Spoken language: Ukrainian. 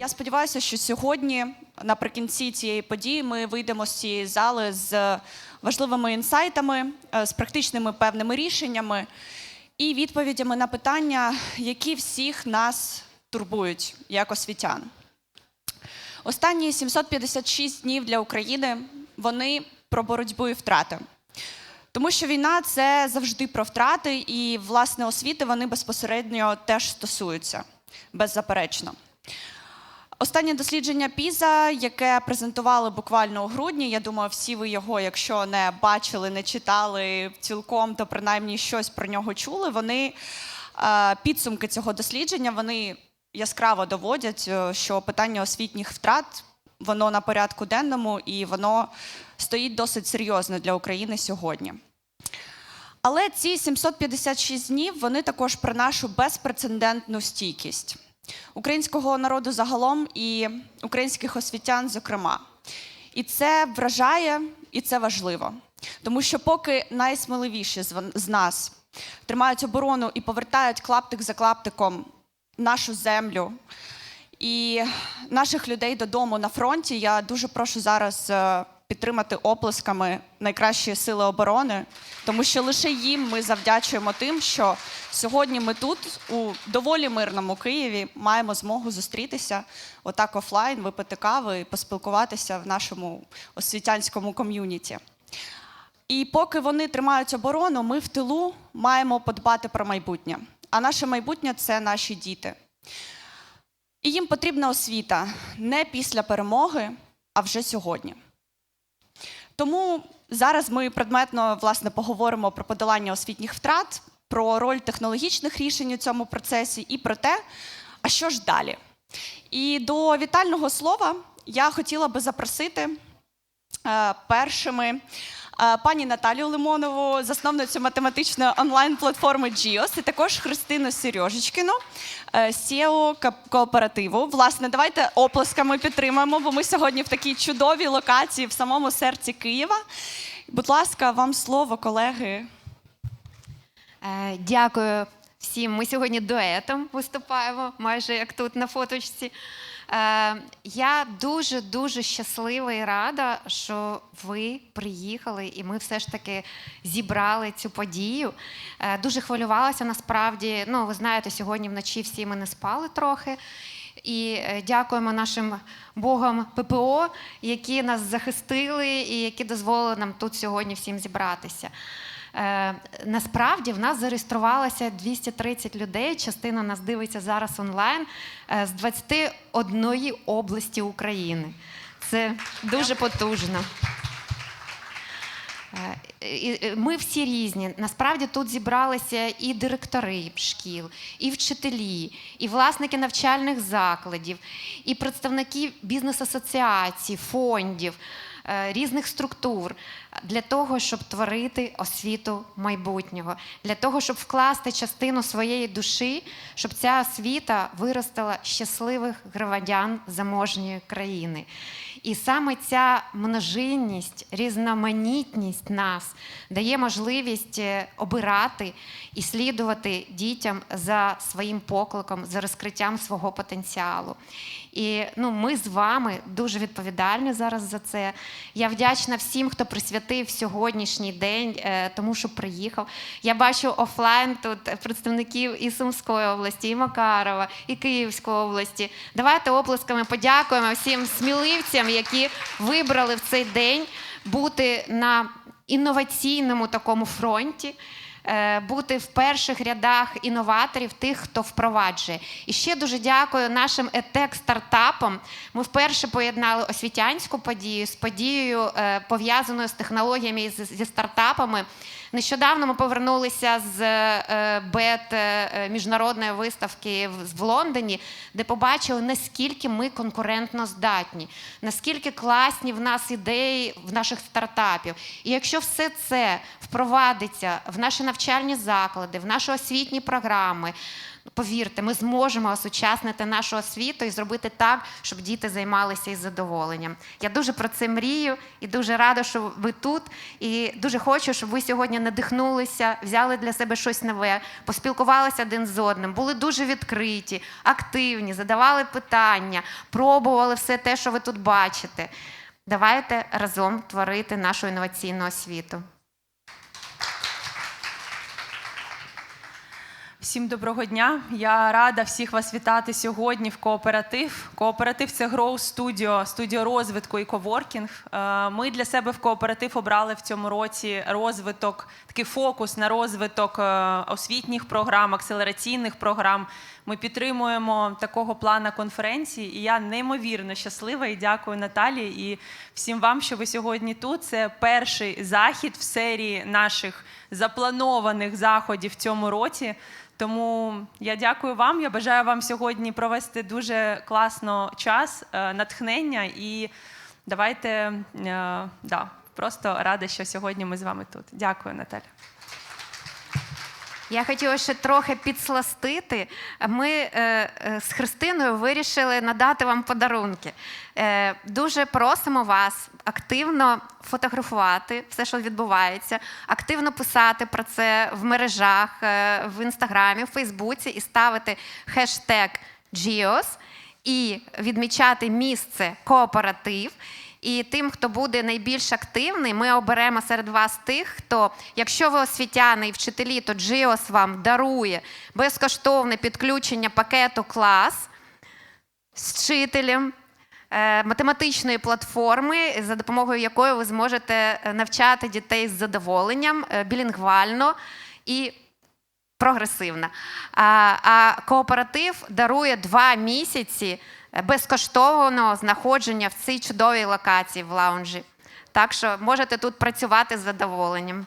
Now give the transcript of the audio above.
Я сподіваюся, що сьогодні, наприкінці цієї події, ми вийдемо з цієї зали з важливими інсайтами, е, з практичними певними рішеннями і відповідями на питання, які всіх нас турбують як освітян. Останні 756 днів для України вони про боротьбу і втрати. Тому що війна це завжди про втрати, і власне освіти вони безпосередньо теж стосуються, беззаперечно. Останнє дослідження Піза, яке презентували буквально у грудні. Я думаю, всі ви його, якщо не бачили, не читали цілком, то принаймні щось про нього чули. Вони е, підсумки цього дослідження вони яскраво доводять, е, що питання освітніх втрат воно на порядку денному і воно стоїть досить серйозно для України сьогодні. Але ці 756 днів вони також про нашу безпрецедентну стійкість українського народу загалом і українських освітян, зокрема. І це вражає, і це важливо. Тому що поки найсміливіші з нас тримають оборону і повертають клаптик за клаптиком нашу землю і наших людей додому на фронті, я дуже прошу зараз е, підтримати оплесками найкращі сили оборони, тому що лише їм ми завдячуємо тим, що сьогодні ми тут, у доволі мирному Києві, маємо змогу зустрітися отак офлайн, випити кави і поспілкуватися в нашому освітянському ком'юніті. І поки вони тримають оборону, ми в тилу маємо подбати про майбутнє. А наше майбутнє це наші діти. І їм потрібна освіта не після перемоги, а вже сьогодні. Тому зараз ми предметно власне поговоримо про подолання освітніх втрат, про роль технологічних рішень у цьому процесі і про те, а що ж далі. І до вітального слова я хотіла би запросити е, першими пані Наталію Лимонову, засновницю математичної онлайн-платформи GIOS, і також Христину Сережечкину, е, CEO кооперативу. Власне, давайте оплесками підтримаємо, бо ми сьогодні в такій чудовій локації в самому серці Києва. Будь ласка, вам слово, колеги. Е, Дякую всім. Ми сьогодні дуетом виступаємо, майже як тут на фоточці. Е, Я дуже дуже щаслива і рада, що ви приїхали, і ми все ж таки зібрали цю подію. Е, Дуже хвилювалася насправді. Ну, ви знаєте, сьогодні вночі всі ми не спали трохи. І е, дякуємо нашим Богам ППО, які нас захистили і які дозволили нам тут сьогодні всім зібратися. Е, насправді в нас зареєструвалося 230 людей. Частина нас дивиться зараз онлайн е, з 21 області України. Це дуже потужно. Е, Ми всі різні. Насправді тут зібралися і директори шкіл, і вчителі, і власники навчальних закладів, і представники бізнес-асоціацій, фондів, різних структур для того, щоб творити освіту майбутнього, для того, щоб вкласти частину своєї душі, щоб ця освіта виростила щасливих громадян заможньої країни. І саме ця множинність, різноманітність нас дає можливість е, обирати і слідувати дітям за своїм покликом, за розкриттям свого потенціалу. І ну, ми з вами дуже відповідальні зараз за це. Я вдячна всім, хто присвятив сьогоднішній день, е, тому що приїхав. Я бачу офлайн тут представників і Сумської області, і Макарова, і Київської області. Давайте оплесками подякуємо всім сміливцям, які вибрали в цей день бути на інноваційному такому фронті. Е, Бути в перших рядах інноваторів, тих, хто впроваджує. І ще дуже дякую нашим етек стартапам. Ми вперше поєднали освітянську подію з подією, е, пов'язаною з технологіями зі стартапами. Нещодавно ми повернулися з е, бет міжнародної виставки в Лондоні, де побачили, наскільки ми конкурентно здатні, наскільки класні в нас ідеї в наших стартапів. І якщо все це впровадиться в наші навчальні заклади, в наші освітні програми. повірте, ми зможемо осучаснити нашу освіту і зробити так, щоб діти займалися із задоволенням. Я дуже про це мрію і дуже рада, що ви тут. І дуже хочу, щоб ви сьогодні надихнулися, взяли для себе щось нове, поспілкувалися один з одним, були дуже відкриті, активні, задавали питання, пробували все те, що ви тут бачите. Давайте разом творити нашу інноваційну освіту. Всім доброго дня. Я рада всіх вас вітати сьогодні в кооператив. Кооператив це Grow Studio, студіо розвитку і коворкінг. Е, Ми для себе в кооператив обрали в цьому році розвиток, такий фокус на розвиток е, освітніх програм, акселераційних програм. Ми підтримуємо такого плана конференції, і я неймовірно щаслива і дякую Наталії і всім вам, що ви сьогодні тут. Це перший захід в серії наших запланованих заходів в цьому році. Тому я дякую вам. Я бажаю вам сьогодні провести дуже класно час, е, натхнення і давайте е, да, просто рада, що сьогодні ми з вами тут. Дякую, Наталя. Я хотіла ще трохи підсластити. Ми е, е, з Христиною вирішили надати вам подарунки. Е, дуже просимо вас активно фотографувати все, що відбувається, активно писати про це в мережах, е, в інстаграмі, в Фейсбуці і ставити хештег GEOS і відмічати місце кооператив. І тим, хто буде найбільш активний, ми оберемо серед вас тих, хто, якщо ви освітяни і вчителі, то GEOS вам дарує безкоштовне підключення пакету клас з вчителем е, математичної платформи, за допомогою якої ви зможете е, навчати дітей з задоволенням е, білінгвально. І прогресивно. А, а кооператив дарує два місяці безкоштовного знаходження в цій чудовій локації в лаунжі. Так що можете тут працювати з задоволенням.